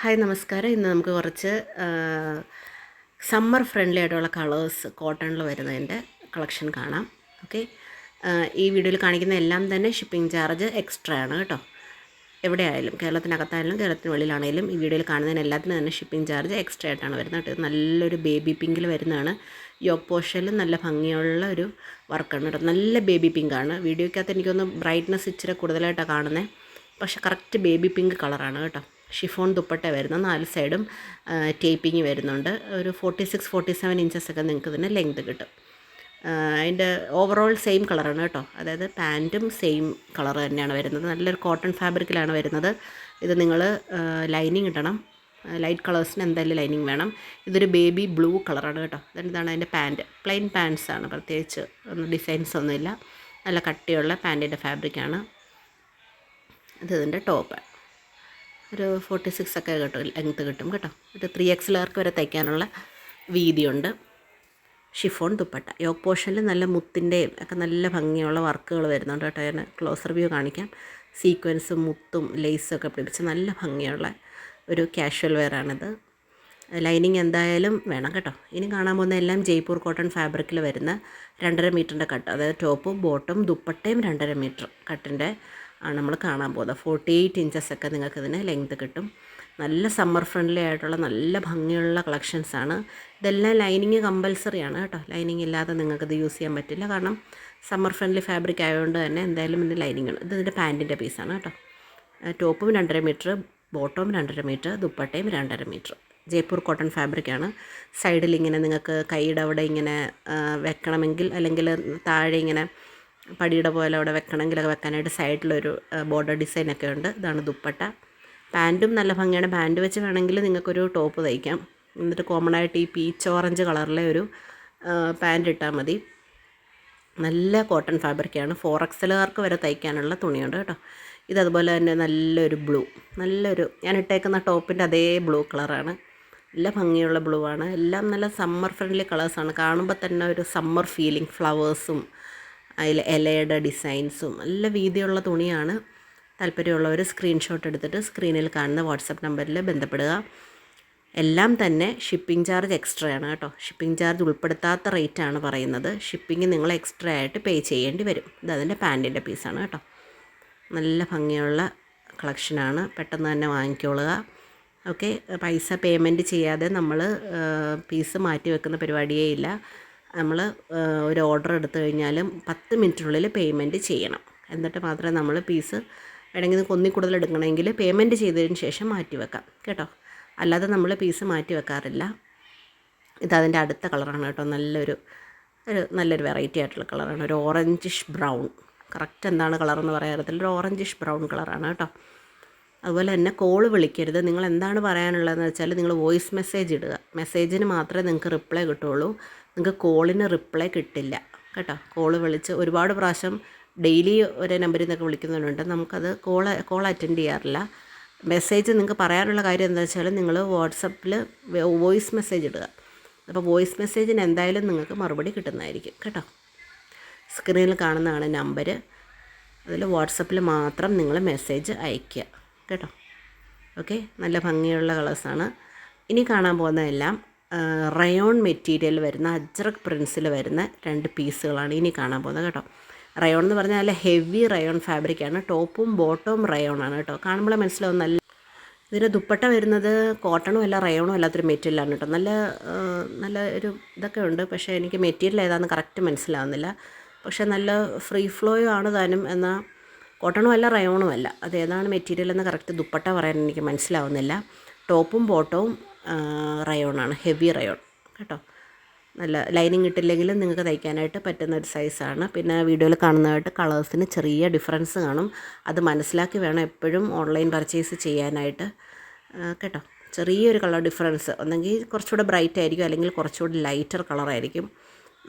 Hi നമസ്കാരം. ഇന്ന് നമുക്ക് കുറച്ച് സമ്മർ ഫ്രണ്ട്ലി ആയിട്ടുള്ള കളേഴ്സ് കോട്ടണിൽ വരുന്നതിന്റെ കളക്ഷൻ കാണാം. ഓക്കെ ഈ വീഡിയോയിൽ കാണിക്കുന്ന എല്ലാം തന്നെ ഷിപ്പിംഗ് ചാർജ് എക്സ്ട്രാ ആണ് കേട്ടോ. എവിടെ ആയാലും കേരളത്തിനകത്തായാലും കേരളത്തിന് വെളിയിലാണെങ്കിലും ഈ വീഡിയോയിൽ കാണുന്നതിന് എല്ലാത്തിനും തന്നെ ഷിപ്പിംഗ് ചാർജ് എക്സ്ട്രാ ആയിട്ടാണ് വരുന്നത് കേട്ടോ. നല്ലൊരു ബേബി പിങ്കിൽ വരുന്നതാണ്. യോഗ പോഷനിൽ നല്ല ഭംഗിയുള്ള ഒരു വർക്കാണ് കേട്ടോ. നല്ല ബേബി പിങ്കാണ് വീഡിയോയ്ക്കകത്ത് എനിക്കൊന്ന് ബ്രൈറ്റ്നസ് ഇച്ചിരി കൂടുതലായിട്ടാണ് കാണുന്നത് പക്ഷേ കറക്റ്റ് ബേബി പിങ്ക് കളറാണ് കേട്ടോ. ഷിഫോൺ ദുപ്പട്ട വരുന്നു. നാല് സൈഡും ടേപ്പിങ് വരുന്നുണ്ട്. ഒരു forty six forty seven inches ഒക്കെ നിങ്ങൾക്ക് ഇതിന് ലെങ്ത് കിട്ടും. അതിന്റെ ഓവറോൾ സെയിം കളറാണ് കേട്ടോ. അതായത് പാന്റും സെയിം കളർ തന്നെയാണ് വരുന്നത്. നല്ലൊരു കോട്ടൺ ഫാബ്രിക്കിലാണ് വരുന്നത്. ഇത് നിങ്ങൾ ലൈനിങ് ഇടണം. ലൈറ്റ് കളേഴ്സിന് എന്തായാലും ലൈനിങ് വേണം. ഇതൊരു ബേബി ബ്ലൂ കളറാണ് കേട്ടോ. ഇതാണ് അതിന്റെ പാന്റ് പ്ലെയിൻ പാൻസ് ആണ്. പ്രത്യേകിച്ച് ഒന്നും ഡിസൈൻസ് ഒന്നുമില്ല. നല്ല കട്ടിയുള്ള പാന്റിന്റെ ഫാബ്രിക്കാണ് ഇത് ഇതിന്റെ ടോപ്പ് ഒരു ഫോർട്ടി സിക്സ് ഒക്കെ കിട്ടും ലെങ്ത്ത് കിട്ടും കേട്ടോ. ഒരു ത്രീ എക്സ് ലാർക്ക് വരെ തയ്ക്കാനുള്ള വീതിയുണ്ട്. ഷിഫോൺ ദുപ്പട്ട. യോഗ് പോർഷനിൽ നല്ല മുത്തിന്റെയും ഒക്കെ നല്ല ഭംഗിയുള്ള വർക്കുകൾ വരുന്നുണ്ട് കേട്ടോ. ഞാൻ ക്ലോസർ വ്യൂ കാണിക്കാം. സീക്വൻസും മുത്തും ലേസും ഒക്കെ പിടിപ്പിച്ച് നല്ല ഭംഗിയുള്ള ഒരു കാഷ്വൽ വെയറാണിത് ലൈനിങ് എന്തായാലും വേണം കേട്ടോ. ഇനി കാണാൻ പോകുന്ന എല്ലാം ജയ്പൂർ കോട്ടൺ ഫാബ്രിക്കിൽ വരുന്ന രണ്ടര മീറ്ററിന്റെ കട്ട് അതായത് ടോപ്പും ബോട്ടും ദുപ്പട്ടയും രണ്ടര മീറ്റർ കട്ടിന്റെ ആണ് നമ്മൾ കാണാൻ പോകുന്നത്. ഫോർട്ടി എയ്റ്റ് ഇഞ്ചസ് ഒക്കെ നിങ്ങൾക്ക് ഇതിന് ലെങ്ത് കിട്ടും. നല്ല സമ്മർ ഫ്രണ്ട്ലി ആയിട്ടുള്ള നല്ല ഭംഗിയുള്ള കളക്ഷൻസ് ആണ്. ഇതെല്ലാം ലൈനിങ് കമ്പൽസറി ആണ് കേട്ടോ. ലൈനിങ് ഇല്ലാതെ നിങ്ങൾക്കിത് യൂസ് ചെയ്യാൻ പറ്റില്ല. കാരണം സമ്മർ ഫ്രണ്ട്ലി ഫാബ്രിക് ആയതുകൊണ്ട് തന്നെ എന്തായാലും ഇതിന്റെ ലൈനിങ് ഉണ്ട്. ഇത് ഇതിന്റെ പാന്റിന്റെ പീസാണ് കേട്ടോ. ടോപ്പും രണ്ടര മീറ്റർ ബോട്ടവും രണ്ടര മീറ്റർ ദുപ്പട്ടയും രണ്ടര മീറ്റർ ജയ്പൂർ കോട്ടൺ ഫാബ്രിക്കാണ് സൈഡിൽ ഇങ്ങനെ നിങ്ങൾക്ക് കൈയുടെ അവിടെ ഇങ്ങനെ വെക്കണമെങ്കിൽ അല്ലെങ്കിൽ താഴെ ഇങ്ങനെ പടിയുടെ പോലെ അവിടെ വെക്കണമെങ്കിലൊക്കെ വെക്കാനായിട്ട് സൈഡിലൊരു ബോർഡർ ഡിസൈനൊക്കെ ഉണ്ട്. ഇതാണ് ദുപ്പട്ട. പാന്റും നല്ല ഭംഗിയാണ്. പാന്റ് വെച്ച് വേണമെങ്കിൽ നിങ്ങൾക്കൊരു ടോപ്പ് തയ്ക്കാം. എന്നിട്ട് കോമൺ ആയിട്ട് ഈ പീച്ച് ഓറഞ്ച് കളറിലെ ഒരു പാന്റ് ഇട്ടാൽ മതി. നല്ല കോട്ടൺ ഫാബ്രിക്കാണ് ഫോർ എക്സലുകാർക്ക് വരെ തയ്ക്കാനുള്ള തുണിയുണ്ട് കേട്ടോ. ഇതതുപോലെ തന്നെ നല്ലൊരു ബ്ലൂ. നല്ലൊരു ഞാൻ ഇട്ടേക്കുന്ന ടോപ്പിന്റെ അതേ ബ്ലൂ കളറാണ്. നല്ല ഭംഗിയുള്ള ബ്ലൂ ആണ്. എല്ലാം നല്ല സമ്മർ ഫ്രണ്ട്ലി കളേഴ്സാണ് കാണുമ്പോൾ തന്നെ ഒരു സമ്മർ ഫീലിംഗ് ഫ്ലവേഴ്സും അതിൽ ഇലയുടെ ഡിസൈൻസും നല്ല വീതിയുള്ള തുണിയാണ്. താല്പര്യമുള്ളവർ സ്ക്രീൻഷോട്ട് എടുത്തിട്ട് സ്ക്രീനിൽ കാണുന്ന വാട്സപ്പ് നമ്പറിൽ ബന്ധപ്പെടുക. എല്ലാം തന്നെ ഷിപ്പിംഗ് ചാർജ് എക്സ്ട്രാ ആണ് കേട്ടോ. ഷിപ്പിംഗ് ചാർജ് ഉൾപ്പെടുത്താത്ത റേറ്റ് ആണ് പറയുന്നത്. ഷിപ്പിംഗ് നിങ്ങൾ എക്സ്ട്രാ ആയിട്ട് പേ ചെയ്യേണ്ടി വരും. ഇത് അതിന്റെ പാന്റിന്റെ പീസാണ് കേട്ടോ. നല്ല ഭംഗിയുള്ള കളക്ഷനാണ് പെട്ടെന്ന് തന്നെ വാങ്ങിക്കൊള്ളുക. ഓക്കെ പൈസ പേയ്മെന്റ് ചെയ്യാതെ നമ്മൾ പീസ് മാറ്റി വെക്കുന്ന പരിപാടിയേ ഇല്ല. നമ്മൾ ഒരു ഓർഡർ എടുത്തു കഴിഞ്ഞാലും പത്ത് മിനിറ്റിനുള്ളിൽ പേയ്മെന്റ് ചെയ്യണം. എന്നിട്ട് മാത്രമേ നമ്മൾ പീസ് വേണമെങ്കിൽ കൊന്നി കൂടുതൽ എടുക്കണമെങ്കിൽ പേയ്മെന്റ് ചെയ്തതിന് ശേഷം മാറ്റി വെക്കാം കേട്ടോ. അല്ലാതെ നമ്മൾ പീസ് മാറ്റി വെക്കാറില്ല. ഇതതിന്റെ അടുത്ത കളറാണ് കേട്ടോ. നല്ലൊരു ഒരു നല്ലൊരു വെറൈറ്റി ആയിട്ടുള്ള കളറാണ്. ഒരു ഓറഞ്ചിഷ് ബ്രൗൺ. കറക്റ്റ് എന്താണ് കളർ എന്ന് പറയാറില്ല ഒരു ഓറഞ്ചിഷ് ബ്രൗൺ കളറാണ് കേട്ടോ. അതുപോലെ തന്നെ കോൾ വിളിക്കരുത്. നിങ്ങൾ എന്താണ് പറയാനുള്ളതെന്ന് വെച്ചാൽ നിങ്ങൾ വോയിസ് മെസ്സേജ് ഇടുക. മെസ്സേജിന് മാത്രമേ നിങ്ങൾക്ക് റിപ്ലൈ കിട്ടുള്ളൂ. നിങ്ങൾക്ക് കോളിന് റിപ്ലൈ കിട്ടില്ല. കേട്ടോ? കോൾ വിളിച്ച് ഒരുപാട് പ്രാവശ്യം ഡെയിലി ഒരേ നമ്പറിൽ നിന്നൊക്കെ വിളിക്കുന്നവരുണ്ട്. നമുക്കത് കോൾ കോൾ അറ്റൻഡ് ചെയ്യാറില്ല. മെസ്സേജ് നിങ്ങൾക്ക് പറയാനുള്ള കാര്യം എന്താ വെച്ചാൽ നിങ്ങൾ വാട്സപ്പിൽ വോയിസ് മെസ്സേജ് ഇടുക. അപ്പോൾ വോയിസ് മെസ്സേജിന് എന്തായാലും നിങ്ങൾക്ക് മറുപടി കിട്ടുന്നതായിരിക്കും. കേട്ടോ? സ്ക്രീനിൽ കാണുന്നതാണ് നമ്പർ അതിൽ വാട്സപ്പിൽ മാത്രം നിങ്ങൾ മെസ്സേജ് അയയ്ക്കുക. കേട്ടോ. ഓക്കെ നല്ല ഭംഗിയുള്ള കളേഴ്സാണ് ഇനി കാണാൻ പോകുന്നതെല്ലാം റയോൺ മെറ്റീരിയൽ വരുന്ന അജ്രക് പ്രിൻസിൽ വരുന്ന രണ്ട് പീസുകളാണ് ഇനി കാണാൻ പോകുന്നത് കേട്ടോ. റയോൺ എന്ന് പറഞ്ഞാൽ നല്ല ഹെവി റയോൺ ഫാബ്രിക്കാണ് ടോപ്പും ബോട്ടവും റയോൺ ആണ് കേട്ടോ. കാണുമ്പോൾ മനസ്സിലാവും നല്ല ഇതിന്റെ ദുപ്പട്ട വരുന്നത് കോട്ടണും അല്ല റയോണും അല്ലാത്തൊരു മെറ്റീരിയലാണ് കേട്ടോ. നല്ല നല്ല ഒരു ഇതൊക്കെ ഉണ്ട്. പക്ഷേ എനിക്ക് മെറ്റീരിയൽ ഏതാണെന്ന് കറക്റ്റ് മനസ്സിലാവുന്നില്ല. പക്ഷേ നല്ല ഫ്രീ ഫ്ലോയും ആണ് താനും. എന്നാൽ കോട്ടണും അല്ല റയോണും അല്ല അത് ഏതാണ് മെറ്റീരിയൽ എന്ന് കറക്റ്റ് ദുപ്പട്ട പറയാൻ എനിക്ക് മനസ്സിലാവുന്നില്ല. ടോപ്പും ബോട്ടവും റയോണാണ്. ഹെവി റയോൺ കേട്ടോ? നല്ല ലൈനിങ് ഇട്ടില്ലെങ്കിലും നിങ്ങൾക്ക് തയ്ക്കാനായിട്ട് പറ്റുന്ന ഒരു സൈസാണ് പിന്നെ വീഡിയോയിൽ കാണുന്നതായിട്ട് കളേഴ്സിന് ചെറിയ ഡിഫറൻസ് കാണും. അത് മനസ്സിലാക്കി വേണം എപ്പോഴും ഓൺലൈൻ പർച്ചേസ് ചെയ്യാനായിട്ട്. കേട്ടോ? ചെറിയൊരു കളർ ഡിഫറൻസ് ഒന്നെങ്കിൽ കുറച്ചുകൂടെ ബ്രൈറ്റ് ആയിരിക്കും അല്ലെങ്കിൽ കുറച്ചുകൂടി ലൈറ്റർ കളറായിരിക്കും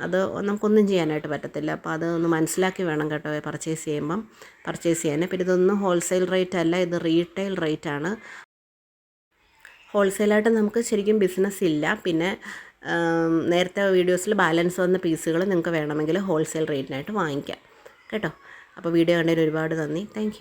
അത് നമുക്കൊന്നും ചെയ്യാനായിട്ട് പറ്റത്തില്ല. അപ്പോൾ അത് ഒന്ന് മനസ്സിലാക്കി വേണം കേട്ടോ പർച്ചേസ് ചെയ്യുമ്പം. പർച്ചേസ് ചെയ്യാൻ പിന്നെ ഇതൊന്നും ഹോൾസെയിൽ റേറ്റ് അല്ല. ഇത് റീറ്റെയിൽ റേറ്റ് ആണ്. ഹോൾസെയിലായിട്ട് നമുക്ക് ശരിക്കും ബിസിനസ് ഇല്ല. പിന്നെ നേരത്തെ വീഡിയോസിൽ ബാലൻസ് വന്ന പീസുകൾ നിങ്ങൾക്ക് വേണമെങ്കിൽ ഹോൾസെയിൽ റേറ്റിനായിട്ട് വാങ്ങിക്കാം. കേട്ടോ? അപ്പോൾ വീഡിയോ കണ്ടതിൽ ഒരുപാട് നന്ദി. താങ്ക്